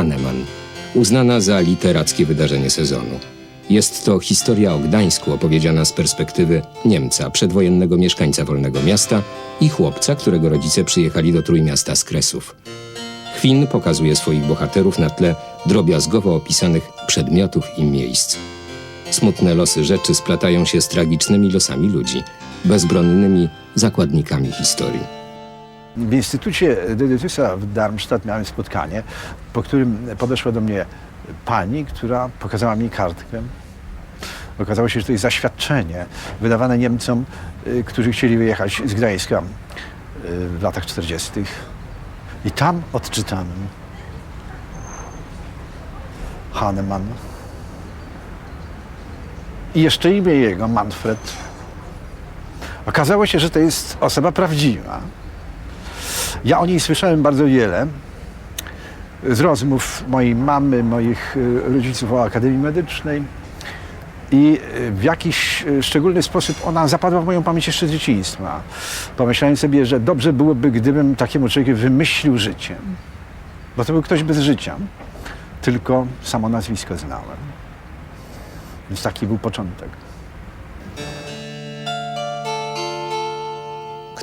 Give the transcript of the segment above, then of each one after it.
Hahnemann, uznana za literackie wydarzenie sezonu. Jest to historia o Gdańsku opowiedziana z perspektywy Niemca, przedwojennego mieszkańca Wolnego Miasta i chłopca, którego rodzice przyjechali do Trójmiasta z Kresów. Chwin pokazuje swoich bohaterów na tle drobiazgowo opisanych przedmiotów i miejsc. Smutne losy rzeczy splatają się z tragicznymi losami ludzi, bezbronnymi zakładnikami historii. W Instytucie Dedytusa w Darmstadt miałem spotkanie, po którym podeszła do mnie pani, która pokazała mi kartkę. Okazało się, że to jest zaświadczenie wydawane Niemcom, y, którzy chcieli wyjechać z Gdańska y, w latach 40. I tam odczytałem Hahnemann. I jeszcze imię jego, Manfred. Okazało się, że to jest osoba prawdziwa. Ja o niej słyszałem bardzo wiele z rozmów mojej mamy, moich y, rodziców o Akademii Medycznej i y, w jakiś y, szczególny sposób ona zapadła w moją pamięć jeszcze z dzieciństwa. Pomyślałem sobie, że dobrze byłoby, gdybym takiemu człowiekowi wymyślił życie. Bo to był ktoś bez życia, tylko samo nazwisko znałem. Więc taki był początek.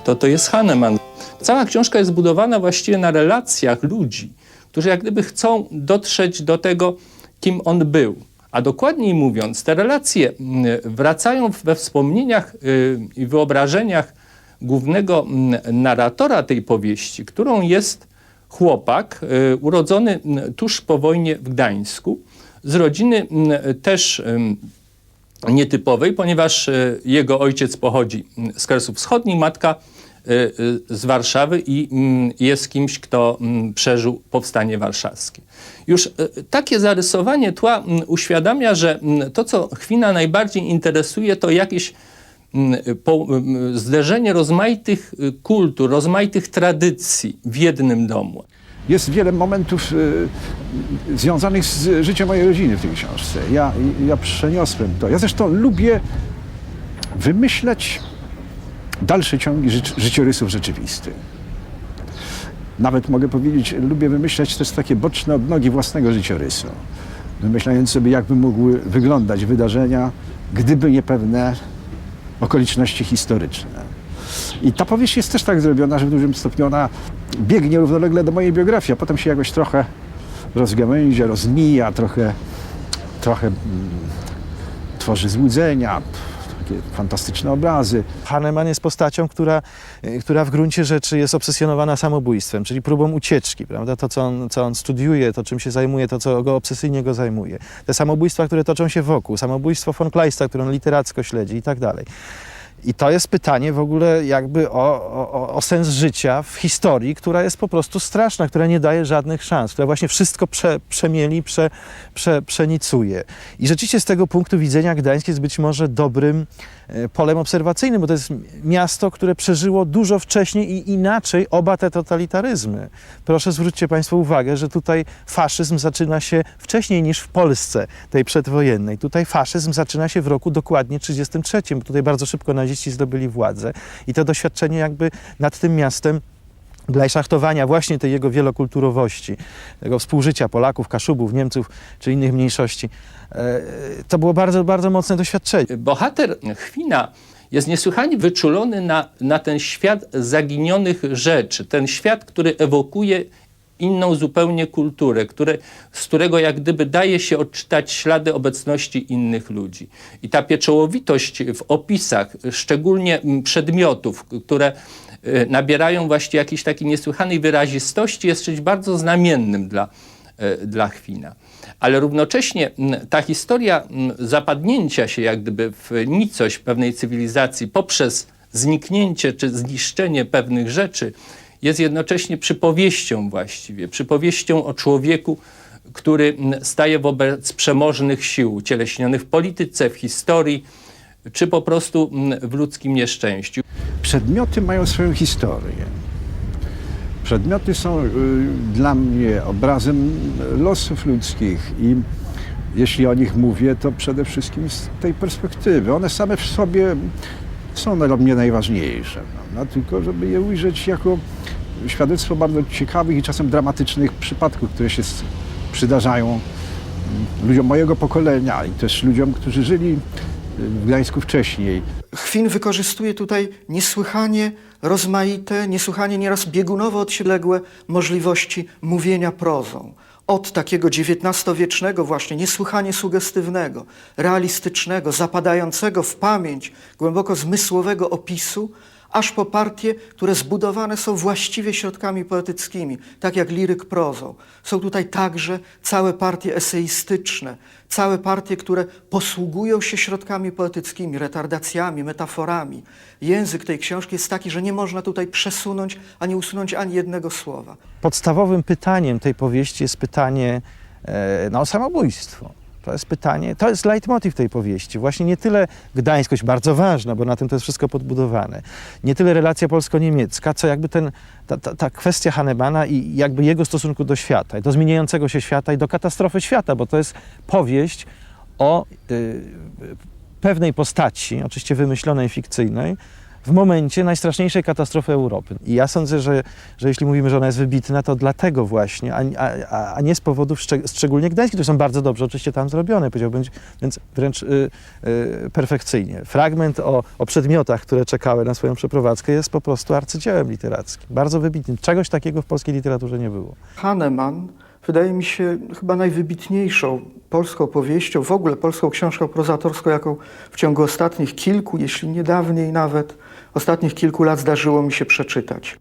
Kto to jest Hahnemann. Cała książka jest zbudowana właściwie na relacjach ludzi, którzy jak gdyby chcą dotrzeć do tego, kim on był. A dokładniej mówiąc, te relacje mm, wracają we wspomnieniach y, i wyobrażeniach głównego mm, narratora tej powieści, którą jest chłopak y, urodzony mm, tuż po wojnie w Gdańsku, z rodziny też nietypowej, ponieważ e, jego ojciec pochodzi mm, z Kresów Wschodnich, matka e, e, z Warszawy i mm, jest kimś, kto mm, przeżył powstanie warszawskie. Już takie zarysowanie tła uświadamia, że to, co Chwina najbardziej interesuje, to jakieś zderzenie rozmaitych y, kultur, rozmaitych tradycji w jednym domu. Jest wiele momentów y, związanych z życiem mojej rodziny w tej książce. Ja, ja przeniosłem to. Ja zresztą lubię wymyślać dalsze ciągi ży życiorysów rzeczywistych. Nawet mogę powiedzieć, lubię wymyślać też takie boczne odnogi własnego życiorysu. Wymyślając sobie, jakby mogły wyglądać wydarzenia, gdyby nie pewne okoliczności historyczne. I ta powieść jest też tak zrobiona, że w dużym stopniu ona biegnie równolegle do mojej biografii, a potem się jakoś trochę rozgałęzia, rozmija, trochę, trochę mm, tworzy złudzenia, takie fantastyczne obrazy. Hahnemann jest postacią, która, y, która w gruncie rzeczy jest obsesjonowana samobójstwem, czyli próbą ucieczki, prawda? To, co on, co on studiuje, to czym się zajmuje, to, co go obsesyjnie go zajmuje. Te samobójstwa, które toczą się wokół, samobójstwo von Kleista, które on literacko śledzi i tak dalej. I to jest pytanie w ogóle jakby o, o, o sens życia w historii, która jest po prostu straszna, która nie daje żadnych szans, która właśnie wszystko prze, przemieli, prze, prze, przenicuje. I rzeczywiście z tego punktu widzenia Gdańsk jest być może dobrym e, polem obserwacyjnym, bo to jest miasto, które przeżyło dużo wcześniej i inaczej oba te totalitaryzmy. Proszę zwróćcie Państwo uwagę, że tutaj faszyzm zaczyna się wcześniej niż w Polsce tej przedwojennej. Tutaj faszyzm zaczyna się w roku dokładnie 33. Tutaj bardzo szybko naziści zdobyli władzę i to doświadczenie jakby nad tym miastem dla szachtowania właśnie tej jego wielokulturowości, tego współżycia Polaków, Kaszubów, Niemców czy innych mniejszości. e, To było bardzo, bardzo mocne doświadczenie. bohater Chwina jest niesłychanie wyczulony na, na ten świat zaginionych rzeczy, ten świat, który ewokuje inną zupełnie kulturę, które, z którego jak gdyby daje się odczytać ślady obecności innych ludzi. I ta pieczołowitość w opisach, szczególnie przedmiotów, które y, nabierają właśnie jakiejś takiej niesłychanej wyrazistości, jest czymś bardzo znamiennym dla, e, dla Chwina. Ale równocześnie ta historia zapadnięcia się jak gdyby w nicość pewnej cywilizacji poprzez zniknięcie czy zniszczenie pewnych rzeczy jest jednocześnie przypowieścią właściwie, przypowieścią o człowieku, który staje wobec przemożnych sił ucieleśnionych w polityce, w historii, czy po prostu mm, w ludzkim nieszczęściu. Przedmioty mają swoją historię. Przedmioty są y, dla mnie obrazem losów ludzkich i jeśli o nich mówię, to przede wszystkim z tej perspektywy. One same w sobie są dla mnie najważniejsze, prawda? tylko żeby je ujrzeć jako świadectwo bardzo ciekawych i czasem dramatycznych przypadków, które się przydarzają mm, ludziom mojego pokolenia i też ludziom, którzy żyli y, w Gdańsku wcześniej. Chwin wykorzystuje tutaj niesłychanie rozmaite, niesłychanie nieraz biegunowo odległe możliwości mówienia prozą. Od takiego XIX-wiecznego właśnie, niesłychanie sugestywnego, realistycznego, zapadającego w pamięć, głęboko zmysłowego opisu, aż po partie, które zbudowane są właściwie środkami poetyckimi, tak jak liryk prozą. Są tutaj także całe partie eseistyczne, całe partie, które posługują się środkami poetyckimi, retardacjami, metaforami. Język tej książki jest taki, że nie można tutaj przesunąć ani usunąć ani jednego słowa. Podstawowym pytaniem tej powieści jest pytanie e, no, o samobójstwo. To jest pytanie, to jest leitmotiv tej powieści. Właśnie nie tyle gdańskość, bardzo ważna, bo na tym to jest wszystko podbudowane. Nie tyle relacja polsko-niemiecka, co jakby ten, ta, ta, ta kwestia Hahnemana i jakby jego stosunku do świata, do zmieniającego się świata i do katastrofy świata, bo to jest powieść o y, pewnej postaci, oczywiście wymyślonej, fikcyjnej, w momencie najstraszniejszej katastrofy Europy. I ja sądzę, że, że jeśli mówimy, że ona jest wybitna, to dlatego właśnie, a, a, a nie z powodów szczeg- szczególnie gdańskich, które są bardzo dobrze oczywiście tam zrobione, powiedziałbym, więc wręcz y, y, perfekcyjnie. Fragment o, o przedmiotach, które czekały na swoją przeprowadzkę jest po prostu arcydziełem literackim. Bardzo wybitnym. Czegoś takiego w polskiej literaturze nie było. Hahnemann wydaje mi się chyba najwybitniejszą polską powieścią, w ogóle polską książką prozatorską, jaką w ciągu ostatnich kilku, jeśli nie dawniej nawet, ostatnich kilku lat zdarzyło mi się przeczytać.